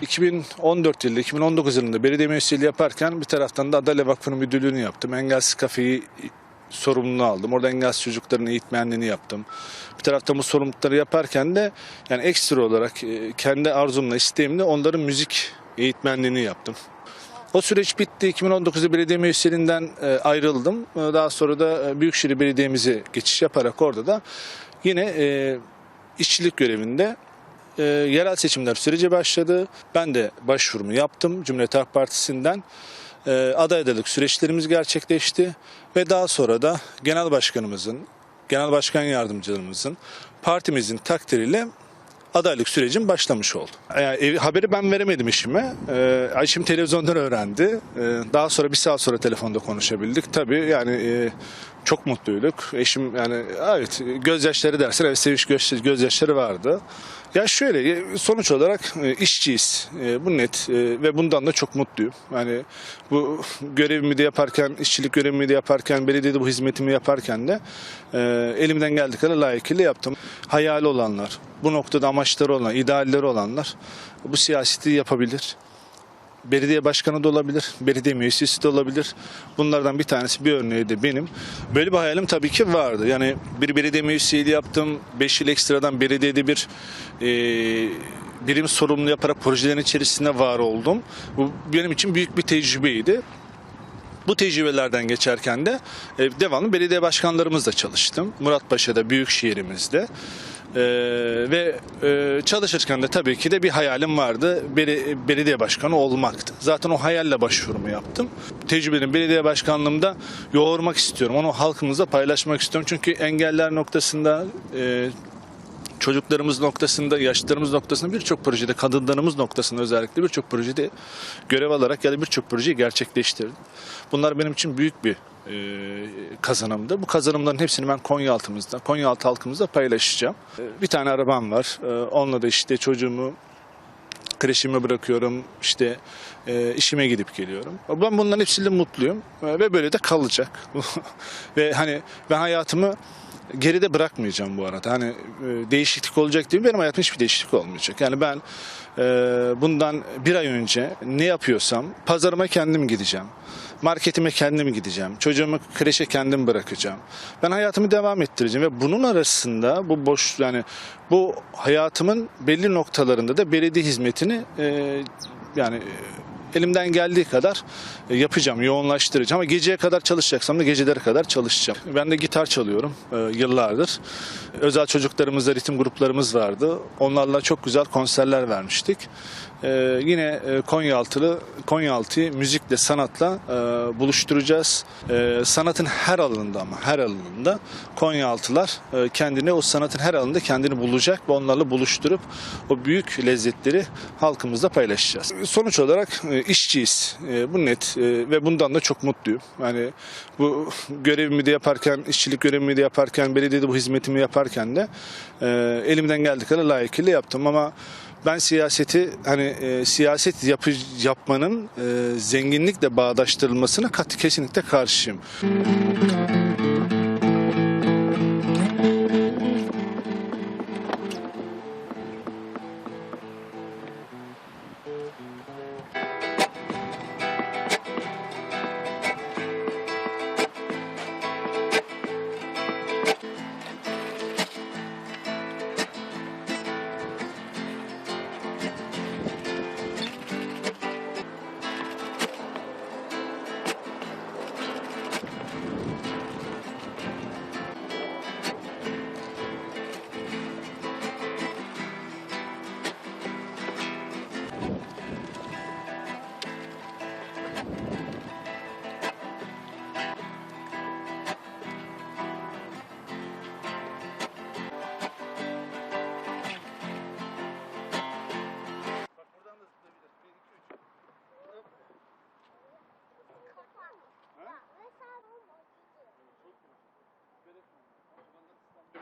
2014 yılında, 2019 yılında belediye mühendisliği yaparken bir taraftan da Adalet Vakfı'nın müdürlüğünü yaptım. Engelsiz kafeyi sorumluluğunu aldım. Orada engelsiz çocukların eğitmenliğini yaptım. Bir taraftan bu sorumlulukları yaparken de yani ekstra olarak e, kendi arzumla, isteğimle onların müzik eğitmenliğini yaptım. O süreç bitti. 2019'da belediye meclisinden e, ayrıldım. E, Daha sonra da Büyükşehir Belediye'mize geçiş yaparak orada da yine işçilik görevinde e, yerel seçimler süreci başladı. Ben de başvurumu yaptım Cumhuriyet Halk Partisi'nden. E, aday adaylık süreçlerimiz gerçekleşti ve daha sonra da genel başkanımızın, genel başkan yardımcılarımızın, partimizin takdiriyle adaylık sürecim başlamış oldu. Yani ev- haberi ben veremedim işime. Ee, Ayşim televizyondan öğrendi. Ee, daha sonra bir saat sonra telefonda konuşabildik. Tabii yani e, çok mutluyduk. Eşim yani evet gözyaşları dersin. Evet seviş göz, gözyaşları vardı. Ya şöyle e, sonuç olarak e, işçiyiz. E, bu net ve bundan da çok mutluyum. Yani bu görevimi de yaparken, işçilik görevimi de yaparken, belediyede bu hizmetimi yaparken de elimden geldiği kadar layıkıyla yaptım. Hayali olanlar, bu noktada amaçları olan, idealleri olanlar bu siyaseti yapabilir. Belediye başkanı da olabilir, belediye müessesi de olabilir. Bunlardan bir tanesi bir örneği de benim. Böyle bir hayalim tabii ki vardı. Yani bir belediye müessesiydi yaptım. 5 yıl ekstradan belediyede bir e, birim sorumlu yaparak projelerin içerisinde var oldum. Bu benim için büyük bir tecrübeydi. Bu tecrübelerden geçerken de e, devamlı belediye başkanlarımızla çalıştım. Muratpaşa'da, büyük şehrimizde. Ee, ve e, çalışırken de tabii ki de bir hayalim vardı. Beli- belediye başkanı olmaktı. Zaten o hayalle başvurumu yaptım. Tecrübeni belediye başkanlığımda yoğurmak istiyorum. Onu halkımızla paylaşmak istiyorum. Çünkü engeller noktasında e, çocuklarımız noktasında, yaşlılarımız noktasında birçok projede, kadınlarımız noktasında özellikle birçok projede görev alarak ya da birçok projeyi gerçekleştirdim. Bunlar benim için büyük bir e, kazanımdı. Bu kazanımların hepsini ben Konyaaltımızda, Konyaaltı halkımızla paylaşacağım. E, bir tane arabam var. E, onunla da işte çocuğumu kreşime bırakıyorum, işte e, işime gidip geliyorum. Ben bunların hepsiyle mutluyum E, ve böyle de kalacak. ve hani ben hayatımı geride bırakmayacağım bu arada. Hani e, değişiklik olacak değil mi? Benim hayatımda hiçbir değişiklik olmayacak. Yani ben e, bundan bir ay önce ne yapıyorsam pazarıma kendim gideceğim. Marketime kendim gideceğim. Çocuğumu kreşe kendim bırakacağım. Ben hayatımı devam ettireceğim ve bunun arasında bu boş yani bu hayatımın belli noktalarında da belediye hizmetini e, yani e, elimden geldiği kadar e, yapacağım, yoğunlaştıracağım. Ama geceye kadar çalışacaksam da gecelere kadar çalışacağım. Ben de gitar çalıyorum e, yıllardır. Özel çocuklarımızda ritim gruplarımız vardı. Onlarla çok güzel konserler vermiştik. E, yine e, Konyaaltılı, Konyaaltı'yı müzikle, sanatla e, buluşturacağız. E, sanatın her alanında ama her alanında Konyaaltılar e, kendini o sanatın her alanında kendini bulacak ve onlarla buluşturup o büyük lezzetleri halkımızla paylaşacağız. Sonuç olarak e, işçiyiz. E, bu net e, ve bundan da çok mutluyum. Yani bu görevimi de yaparken, işçilik görevimi de yaparken, belediyede bu hizmetimi yaparken de e, elimden geldiği kadar layıkıyla yaptım ama ben siyaseti hani e, siyaset yapı, yapmanın e, zenginlikle bağdaştırılmasına kat kesinlikle karşıyım.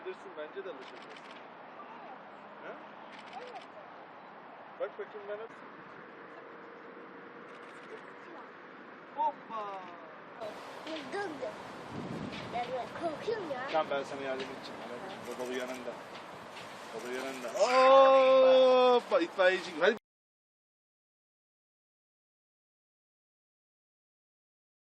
Bilirsin bence de alışabilirsin. He? Bak bakayım ben Hoppa. Dur dur. Ben korkuyorum ya. Tamam ben sana yardım edeceğim. Hadi. Baba yanında. Baba yanında. Hoppa itfaiyeci. Hadi